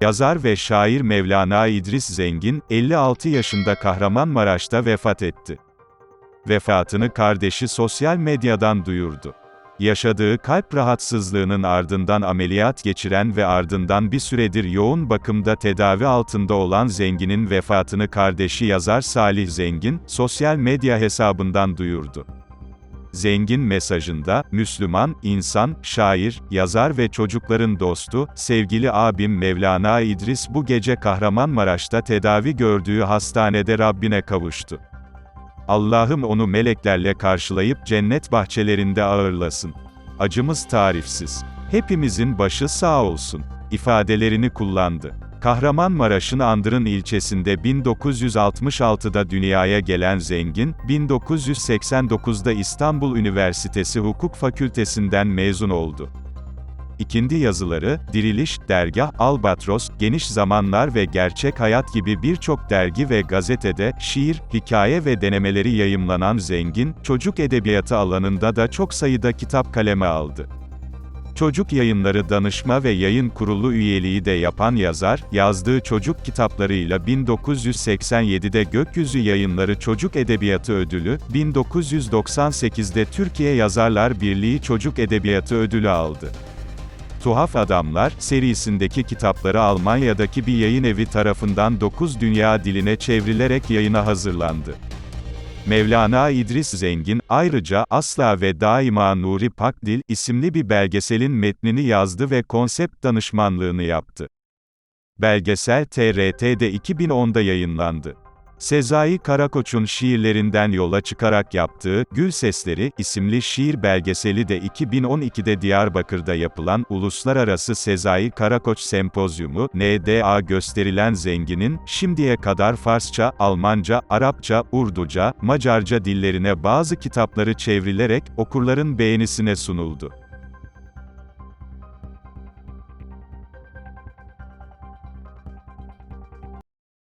Yazar ve şair Mevlana İdris Zengin, 56 yaşında Kahramanmaraş'ta vefat etti. Vefatını kardeşi sosyal medyadan duyurdu. Yaşadığı kalp rahatsızlığının ardından ameliyat geçiren ve ardından bir süredir yoğun bakımda tedavi altında olan Zengin'in vefatını kardeşi yazar Salih Zengin, sosyal medya hesabından duyurdu. Zengin mesajında, Müslüman, insan, şair, yazar ve çocukların dostu, sevgili abim Mevlana İdris bu gece Kahramanmaraş'ta tedavi gördüğü hastanede Rabbine kavuştu. Allah'ım onu meleklerle karşılayıp cennet bahçelerinde ağırlasın. Acımız tarifsiz. Hepimizin başı sağ olsun. ifadelerini kullandı. Kahramanmaraş'ın Andırın ilçesinde 1966'da dünyaya gelen Zengin, 1989'da İstanbul Üniversitesi Hukuk Fakültesinden mezun oldu. İkindi yazıları, Diriliş, Dergah, Albatros, Geniş Zamanlar ve Gerçek Hayat gibi birçok dergi ve gazetede, şiir, hikaye ve denemeleri yayımlanan Zengin, çocuk edebiyatı alanında da çok sayıda kitap kaleme aldı. Çocuk Yayınları Danışma ve Yayın Kurulu üyeliği de yapan yazar, yazdığı çocuk kitaplarıyla 1987'de Gökyüzü Yayınları Çocuk Edebiyatı Ödülü, 1998'de Türkiye Yazarlar Birliği Çocuk Edebiyatı Ödülü aldı. Tuhaf Adamlar, serisindeki kitapları Almanya'daki bir yayın evi tarafından 9 dünya diline çevrilerek yayına hazırlandı. Mevlana İdris Zengin, ayrıca Asla ve Daima Nuri Pakdil isimli bir belgeselin metnini yazdı ve konsept danışmanlığını yaptı. Belgesel TRT'de 2010'da yayınlandı. Sezai Karakoç'un şiirlerinden yola çıkarak yaptığı Gül Sesleri isimli şiir belgeseli de 2012'de Diyarbakır'da yapılan Uluslararası Sezai Karakoç Sempozyumu NDA gösterilen Zengin'in şimdiye kadar Farsça, Almanca, Arapça, Urduca, Macarca dillerine bazı kitapları çevrilerek okurların beğenisine sunuldu.